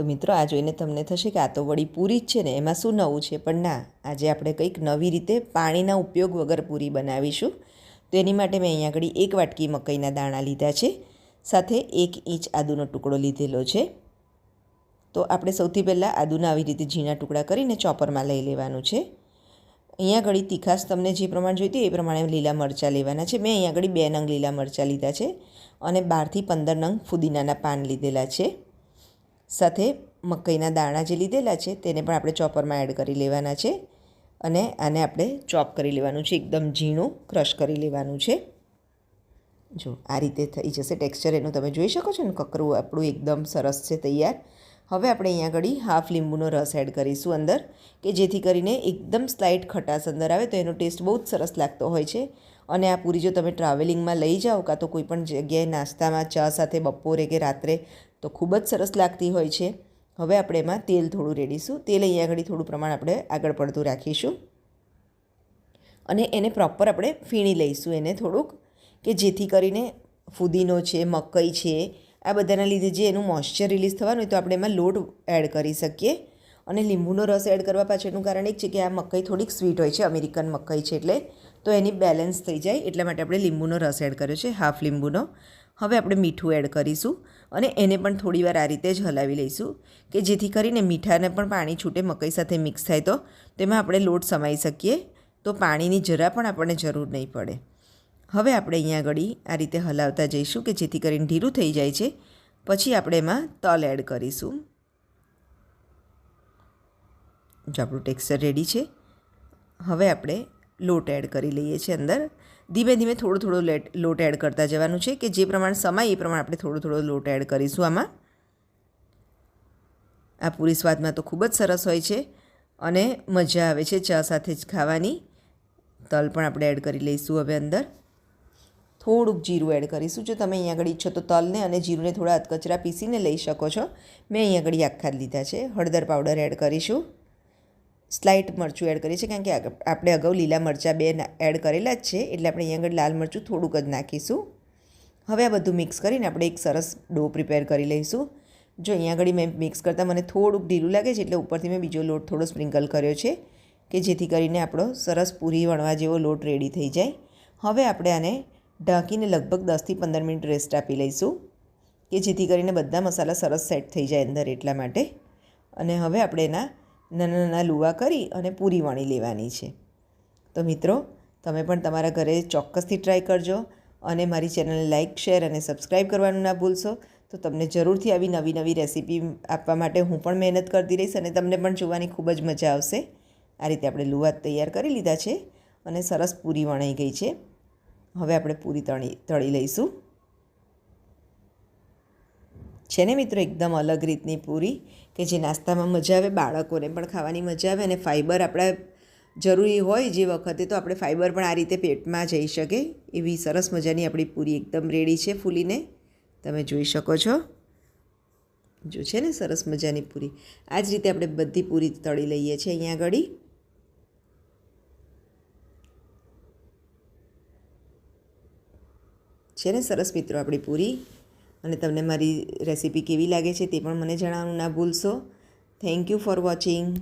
તો મિત્રો, આ જોઈને તમને થશે કે આ તો વળી પૂરી જ છે ને, એમાં શું નવું છે? પણ ના, આજે આપણે કંઈક નવી રીતે પાણીના ઉપયોગ વગર પૂરી બનાવીશું. તો એની માટે મેં અહીંયા આગળ એક વાટકી મકાઈના દાણા લીધા છે, સાથે એક ઇંચ આદુનો ટુકડો લીધેલો છે. તો આપણે સૌથી પહેલાં આદુના આવી રીતે ઝીણા ટુકડા કરીને ચોપરમાં લઈ લેવાનું છે. અહીંયા આગળ તીખાશ તમને જે પ્રમાણે જોઈતી એ પ્રમાણે લીલા મરચાં લેવાના છે. મેં અહીંયા આગળ બે નંગ લીલા મરચાં લીધા છે અને બારથી પંદર નંગ ફુદીનાના પાન લીધેલા છે. સાથે મકાઈના દાણા જે લીધેલા છે તેને પણ આપણે ચોપરમાં એડ કરી લેવાના છે અને આને આપણે ચોપ કરી લેવાનું છે, એકદમ ઝીણું ક્રશ કરી લેવાનું છે. જો આ રીતે થઈ જશે ટેક્સચર એનું તમે જોઈ શકો છો ને, કકરું આપણું એકદમ સરસ છે, તૈયાર. હવે આપણે અહીંયા આગળ હાફ લીંબુનો રસ એડ કરીશું અંદર, કે જેથી કરીને એકદમ સ્લાઇટ ખટાશ અંદર આવે તો એનો ટેસ્ટ બહુ જ સરસ લાગતો હોય છે. અને આ પૂરી જો તમે ટ્રાવેલિંગમાં લઈ જાઓ કાં તો કોઈપણ જગ્યાએ નાસ્તામાં, ચા સાથે, બપોરે કે રાત્રે, તો ખૂબ જ સરસ લાગતી હોય છે. હવે આપણે એમાં તેલ થોડું રેડીશું. તેલ અહીંયા આગળ થોડું પ્રમાણ આપણે આગળ પડતું રાખીશું. અને એને પ્રોપર આપણે ફીણી લઈશું એને થોડુંક, કે જેથી કરીને ફુદીનો છે, મકઈ છે આ બધાના લીધે જે એનું મોઇશ્ચર રિલીઝ થવાનું હોય તો આપણે એમાં લોટ એડ કરી શકીએ. અને લીંબુનો રસ એડ કરવા પાછળનું કારણ એક છે કે આ મકાઈ થોડીક સ્વીટ હોય છે, અમેરિકન મકાઈ છે એટલે. તો એની બેલેન્સ થઈ જાય એટલા માટે આપણે લીંબુનો રસ એડ કર્યો છે હાફ લીંબુનો. હવે આપણે મીઠું એડ કરીશું અને એને પણ થોડીવાર આ રીતે જ હલાવી લઈશું કે જેથી કરીને મીઠાને પણ પાણી છૂટે, મકાઈ સાથે મિક્સ થાય તો. તેમાં આપણે લોટ સમાઈ શકીએ. તો પાણીની જરા પણ આપણને જરૂર નહીં પડે. હવે આપણે અહીંયા આગળ આ રીતે હલાવતા જઈશું કે જેથી કરીને ઢીલું થઈ જાય છે. પછી આપણે એમાં તલ એડ કરીશું. જો આપણું ટેક્સચર રેડી છે. હવે આપણે લોટ એડ કરી લઈએ છીએ અંદર. ધીમે ધીમે થોડો થોડો લેટ, લોટ એડ કરતા જવાનું છે કે જે પ્રમાણે સમાય એ પ્રમાણે આપણે થોડો થોડો લોટ એડ કરીશું આમાં. આ પૂરી સ્વાદમાં તો ખૂબ જ સરસ હોય છે અને મજા આવે છે ચા સાથે જ ખાવાની. તલ પણ આપણે એડ કરી લઈશું હવે અંદર. થોડુંક જીરું એડ કરીશું. જો તમે અહીંયા આગળ ઈચ્છો તો તલને અને જીરુંને થોડા અધકચરા પીસીને લઈ શકો છો. મેં અહીંયા આગળ આખા જ લીધા છે. હળદર પાવડર એડ કરીશું. સ્લાઇટ મરચું એડ કરીએ છીએ કારણ કે આપણે અગાઉ લીલા મરચાં બે એડ કરેલા જ છે એટલે આપણે અહીંયા આગળ લાલ મરચું થોડુંક જ નાખીશું. હવે આ બધું મિક્સ કરીને આપણે એક સરસ ડો પ્રિપેર કરી લઈશું. જો અહીંયા આગળ મેં મિક્સ કરતાં મને થોડુંક ઢીલું લાગે છે એટલે ઉપરથી મેં બીજો લોટ થોડો સ્પ્રિંકલ કર્યો છે કે જેથી કરીને આપણો સરસ પૂરી વણવા જેવો લોટ રેડી થઈ જાય. હવે આપણે આને ઢાંકીને લગભગ દસથી પંદર મિનિટ રેસ્ટ આપી લઈશું, કે જેથી કરીને બધા મસાલા સરસ સેટ થઈ જાય અંદર એટલા માટે. અને હવે આપણે એના નાના નાના લુવા કરી અને પૂરી વણી લેવાની છે. તો મિત્રો, તમે પણ તમારા ઘરે ચોક્કસથી ટ્રાય કરજો અને મારી ચેનલને લાઇક શેર અને સબસ્ક્રાઈબ કરવાનું ના ભૂલશો. તો તમને જરૂરથી આવી નવી નવી રેસીપી આપવા માટે હું પણ મહેનત કરતી રહીશ અને તમને પણ જોવાની ખૂબ જ મજા આવશે. આ રીતે આપણે લુવા તૈયાર કરી લીધા છે અને સરસ પૂરી વણાઈ ગઈ છે. હવે આપણે પૂરી તળી તળી લઈશું. છે ને મિત્રો, એકદમ અલગ રીતની પૂરી, કે જે નાસ્તામાં મજા આવે, બાળકોને પણ ખાવાની મજા આવે અને ફાઈબર આપણા જરૂરી હોય જે વખતે, તો આપણે ફાઈબર પણ આ રીતે પેટમાં જઈ શકે. એવી સરસ મજાની આપણી પૂરી એકદમ રેડી છે ફૂલીને. તમે જોઈ શકો છો. જો છે ને સરસ મજાની પૂરી. આ જ રીતે આપણે બધી પૂરી તળી લઈએ છીએ અહીંયા આગળ. છે ને સરસ મિત્રો આપણી પૂરી. અને તમને મારી રેસીપી કેવી લાગે છે તે પણ મને જણાવવાનું ના ભૂલશો. Thank you for watching